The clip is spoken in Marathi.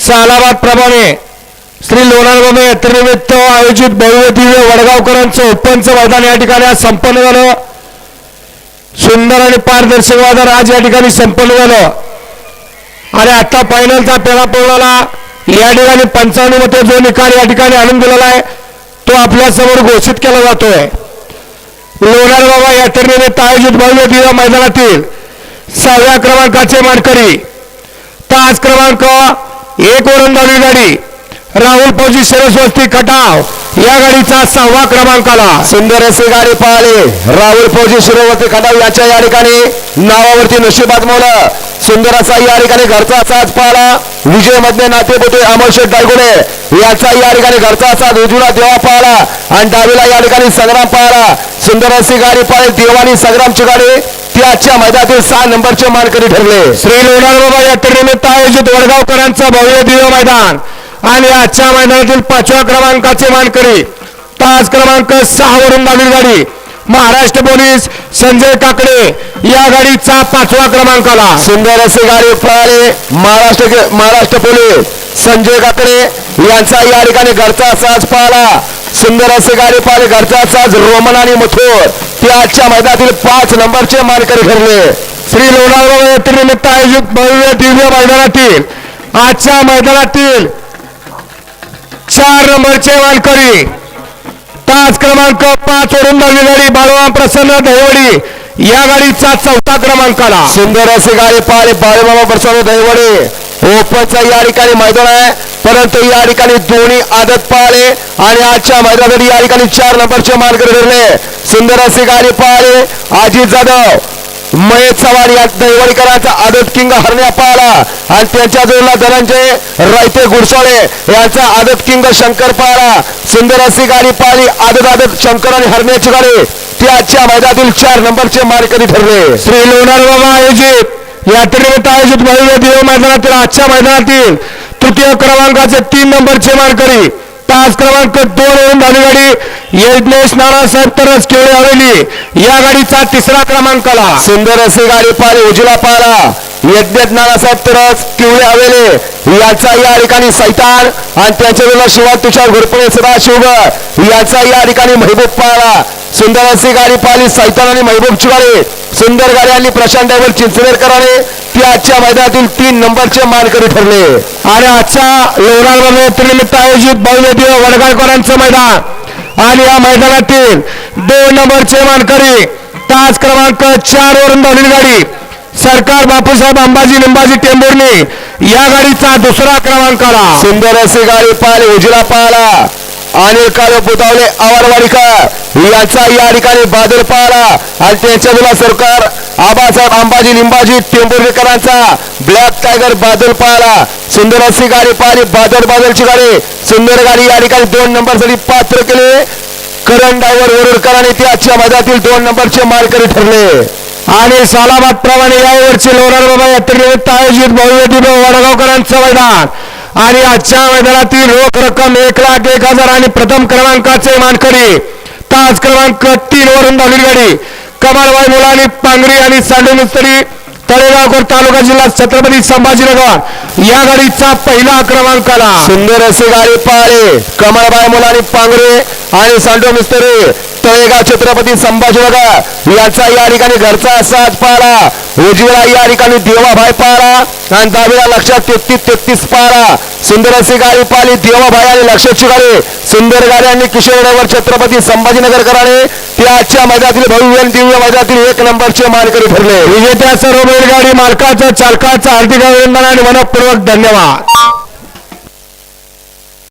सालाबादप्रमाणे प्रमाणे श्री लोणारबाबा यात्रेनिमित्त आयोजित भव्य वडगावकरांचं ओपनचं मैदान या ठिकाणी आज संपन्न झालं. सुंदर आणि पारदर्शक मैदान आज या ठिकाणी संपन्न झालं. आणि आता फायनलचा पेरा पडलेला या ठिकाणी पंचावन्न मते जो निकाल या ठिकाणी आणून दिलेला आहे तो आपल्यासमोर घोषित केला जातोय. लोणार बाबा यात्रेनिमित्त आयोजित भव्य दिव्य मैदानातील सहाव्या क्रमांकाचे मानकरी. तास क्रमांक एक वरून गाडी. राहुल फौजी सरस्वती खटाव. या गाडीचा सहावा क्रमांक आला सुंदर असे गाडी पळाले. राहुल फौजी शिरोवरती खटाव याच्या या ठिकाणी. नावावरती नशिबात मोला सुंदर असा या ठिकाणी घरचा असाच पळाला. विजय मधले नातेपुते अमोल शेठ डायगुडे याचा या ठिकाणी घरचा साज उजवीला देवा पाहिला आणि डावीला या ठिकाणी संग्राम पळाला. सुंदर अशी गाडी पळाली देवानी संग्रामची गाडी. ती आजच्या मैदानातील सहा नंबरचे मानकरी ठरले. श्री लोणार बाबा यात्रेनिमित्त आयोजित वडगावकरांचं भव्य दिव्य मैदान आणि आजच्या मैदानातील पाचव्या क्रमांकाचे मानकरी तास क्रमांक सहा वरून धावली गाडी महाराष्ट्र पोलीस संजय काकडे या गाडीचा पाचवा क्रमांकाला सुंदर असे गाडी पळाले. महाराष्ट्र महाराष्ट्र पोलीस संजय काकडे यांचा या ठिकाणी घरचा साज पळाला. सुंदर असे गाडी पळाले घरचा रोमन आणि मथोर. ते आजच्या मैदानातील पाच नंबरचे मानकरी ठरले. श्री लोणार बाबा यात्रेनिमित्त आयोजित भव्य दिव्य मैदानातील आजच्या मैदानातील चार नंबरचे मानकरी. तास क्रमांक पाच वरून धावली गाडी बाळवान प्रसन्न दहिवडी. या गाडीचा चौथा क्रमांकाला. सुंदर असे गाडी पाहिले बाळूबाबा प्रसन्न दैवडे ओपनचा या ठिकाणी मैदान आहे. परंतु या ठिकाणी दोन्ही आदत पाळले आणि आजच्या मैदानासाठी या ठिकाणी चार नंबरचे मार्ग धरले. सुंदर असे गाडी पाळले. अजित जाधव महेश चव्हाण या दैवडीकरांचा आदत किंग हरण्या पाळला. आणि त्यांच्या जोडला धनंजय रायते गुडसोळे यांचा आदत किंग शंकर पाळला. सुंदर अशी गाडी पाळली. आदत आदत शंकर आणि हरण्याची गाडी. ते आजच्या मैदानातील चार नंबरचे मार्करी ठरले. श्री लोणार बाबा आयोजित. यात्रेनिमित्त आयोजित भव्य देव मैदानातील आजच्या मैदानातील तृतीय क्रमांकाचे तीन नंबरचे मानकरी. तास क्रमांक दोन वरून झाली गाडी यज्ञेश नानासाहेब तरस केवळे हवेली. या गाडीचा तिसरा क्रमांकाला. सुंदर असे गाडी पाहिली उजला पाहिला यज्ञात नानासाहेब तरच किवळे हवेले. याचा या ठिकाणी सैतान आणि त्याच्या वेळेला शिवाय तुषार घोरपणे सदाशिव याचा या ठिकाणी महबूब पाळला सुंदर अशी गाडी पाहिली सैतान आणि महबूबची गाडी सुंदर गाडी आणि प्रशांत ड्रायव्हर चिंचनेरकरांनी. ती आजच्या मैदानातील तीन नंबरचे मानकरी ठरले. आणि आजच्या लोणार बाबा आयोजित भव्य वडगाळकरांचं मैदान. आणि या मैदानातील दोन नंबरचे मानकरी तास क्रमांक चार वरून धावलेली गाडी. सरकार बापूसाहेब अंबाजी लिंबाजी टेंभुर्णी या गाडीचा दुसरा क्रमांकाला सुंदर असे गाडी पाहिली उजला पाहिला. अनिल काळे बुतावले आवारवाडीकर. याचा या ठिकाणी बादल पाहिला. आणि त्यांच्या तुला सरकार आबासाहेब अंबाजी लिंबाजी टेंभुर्णीकरांचा ब्लॅक टायगर बादल पाहिला. सुंदर अशी गाडी पाहिली बादल बादलची गाडी. सुंदर गाडी या ठिकाणी दोन नंबरसाठी पात्र केले. करण डायव्हर वरुडकरांनी ते आजच्या मैदानातील दोन नंबरचे मालकरी ठरले. आणि सालाबाद प्रमाणे यावर्षी लोणार बाबा यात्रेनिमित्त आयोजित भव्य वडगावकरांचं मैदान. आणि आजच्या मैदानातील रोख रक्कम एक लाख एक हजार आणि प्रथम क्रमांकाचे मानकरी. तास क्रमांक तीन वरून धावली गाडी कमालबाई मुलानी पांगरी आणि सांडू मिस्त्री तळेगावकर तालुका जिल्हा छत्रपती संभाजीनगर. या गाडीचा पहिला क्रमांक आला सुंदर असे गाडी पाहिले कमळबाई मुलानी पांगरे आणि सांडो मिस्त्री. तळेगाव छत्रपती संभाजीनगर याचा या ठिकाणी घरचा साथ पाळा. उजवीला या ठिकाणी देवाभाई पाळा. आणि दहावीला लक्षात तेहतीस तेहतीस पाळा. सुंदर अशी गाडी पाहिली देवाभाई आणि लक्षाची गाडी. सुंदर गाडी आणि किशोरनगर छत्रपती संभाजीनगरकरांनी ते आजच्या मैदानातील भव्य दिव्य मैदानातील एक नंबरचे मानकरी ठरले. विजेत्या सर्व बैलगाडी मालकाचं चालकाचं हार्दिक अभिनंदन आणि मनपूर्वक धन्यवाद.